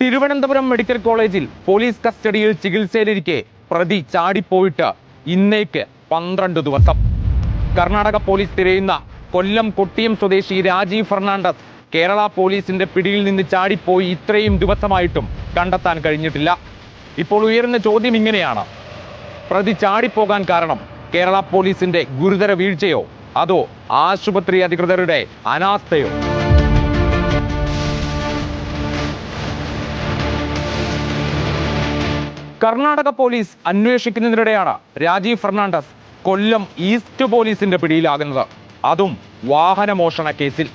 Thiruvananthapuram medical കോളേജിൽ police കസ്റ്റഡിയിൽ ചികിത്സയിലിരിക്കെ പ്രതി ചാടിപ്പോയിട്ട് ഇന്നേക്ക് പന്ത്രണ്ട് ദിവസം. കർണാടക പോലീസ് തിരയുന്ന കൊല്ലം കൊട്ടിയം സ്വദേശി രാജീവ് ഫെർണാണ്ടസ് കേരള പോലീസിന്റെ പിടിയിൽ നിന്ന് ചാടിപ്പോയി ഇത്രയും ദിവസമായിട്ടും കണ്ടെത്താൻ കഴിഞ്ഞിട്ടില്ല. ഇപ്പോൾ ഉയരുന്ന ചോദ്യം ഇങ്ങനെയാണ്. പ്രതി ചാടിപ്പോകാൻ കാരണം കേരള പോലീസിന്റെ ഗുരുതര വീഴ്ചയോ അതോ ആശുപത്രി അധികൃതരുടെ അനാസ്ഥയോ? കർണാടക പോലീസ് അന്വേഷിക്കുന്നതിനിടെയാണ് രാജീവ് ഫെർണാണ്ടസ് കൊല്ലം ഈസ്റ്റ് പോലീസിന്റെ പിടിയിലാകുന്നത്. അതും വാഹനമോഷണ കേസിൽ.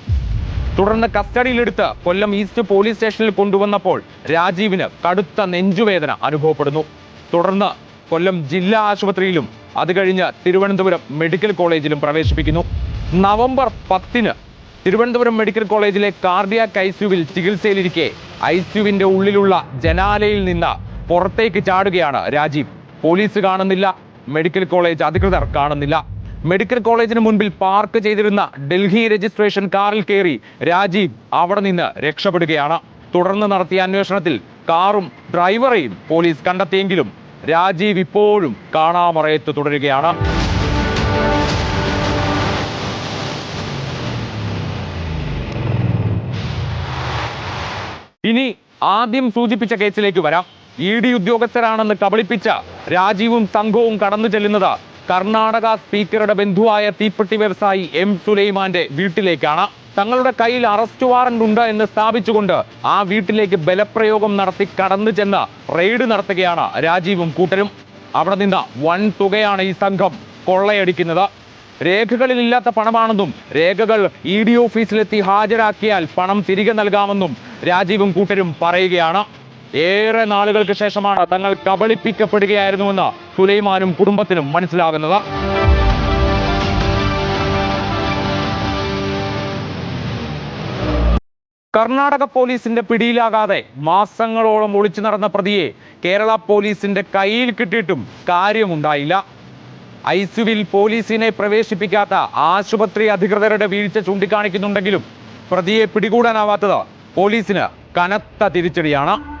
തുടർന്ന് കസ്റ്റഡിയിലെടുത്ത് കൊല്ലം ഈസ്റ്റ് പോലീസ് സ്റ്റേഷനിൽ കൊണ്ടുവന്നപ്പോൾ രാജീവിന് കടുത്ത നെഞ്ചുവേദന അനുഭവപ്പെടുന്നു. തുടർന്ന് കൊല്ലം ജില്ലാ ആശുപത്രിയിലും അത് കഴിഞ്ഞ് തിരുവനന്തപുരം മെഡിക്കൽ കോളേജിലും പ്രവേശിപ്പിക്കുന്നു. നവംബർ പത്തിന് തിരുവനന്തപുരം മെഡിക്കൽ കോളേജിലെ കാർഡിയാക് ഐസിയുവിൽ ചികിത്സയിലിരിക്കെ ഐസിയുവിന്റെ ഉള്ളിലുള്ള ജനാലയിൽ നിന്ന് പുറത്തേക്ക് ചാടുകയാണ് രാജീവ്. പോലീസ് കാണുന്നില്ല. മെഡിക്കൽ കോളേജ് അധികൃതർ കാണുന്നില്ല. മെഡിക്കൽ കോളേജിന് മുൻപിൽ പാർക്ക് ചെയ്തിരുന്ന ഡൽഹി രജിസ്ട്രേഷൻ കാറിൽ കയറി രാജീവ് അവിടെ നിന്ന് രക്ഷപ്പെടുകയാണ്. തുടർന്ന് നടത്തിയ അന്വേഷണത്തിൽ കാറും ഡ്രൈവറെയും പോലീസ് കണ്ടെത്തിയെങ്കിലും രാജീവ് ഇപ്പോഴും കാണാമറയത്ത് തുടരുകയാണ്. ഇനി ആദ്യം സൂചിപ്പിച്ച കേസിലേക്ക് വരാം. ഇ ഡി ഉദ്യോഗസ്ഥരാണെന്ന് കബളിപ്പിച്ച രാജീവും സംഘവും കടന്നു ചെല്ലുന്നത് കർണാടക സ്പീക്കറുടെ ബന്ധുവായ തീപ്പെട്ടി വ്യവസായി എം സുലൈമാന്റെ വീട്ടിലേക്കാണ്. തങ്ങളുടെ കയ്യിൽ അറസ്റ്റ് വാറന്റ് ഉണ്ട് എന്ന് സ്ഥാപിച്ചുകൊണ്ട് ആ വീട്ടിലേക്ക് ബലപ്രയോഗം നടത്തി കടന്നു ചെന്ന് റെയ്ഡ് നടത്തുകയാണ് രാജീവും കൂട്ടരും. അവിടെ നിന്ന് വൻ തുകയാണ് ഈ സംഘം കൊള്ളയടിക്കുന്നത്. രേഖകളിൽ ഇല്ലാത്ത പണമാണെന്നും രേഖകൾ ഇ ഡി ഓഫീസിലെത്തി ഹാജരാക്കിയാൽ പണം തിരികെ നൽകാമെന്നും രാജീവും കൂട്ടരും പറയുകയാണ്. ഏറെ നാളുകൾക്ക് ശേഷമാണ് തങ്ങൾ കബളിപ്പിക്കപ്പെടുകയായിരുന്നുവെന്ന് സുലൈമാനും കുടുംബത്തിനും മനസ്സിലാകുന്നത്. കർണാടക പോലീസിന്റെ പിടിയിലാകാതെ മാസങ്ങളോളം ഒളിച്ചു നടന്ന പ്രതിയെ കേരള പോലീസിന്റെ കയ്യിൽ കിട്ടിയിട്ടും കാര്യമുണ്ടായില്ല. ഐസുവിൽ പോലീസിനെ പ്രവേശിപ്പിക്കാത്ത ആശുപത്രി അധികൃതരുടെ വീഴ്ച ചൂണ്ടിക്കാണിക്കുന്നുണ്ടെങ്കിലും പ്രതിയെ പിടികൂടാനാവാത്തത് പോലീസിന് കനത്ത തിരിച്ചടിയാണ്.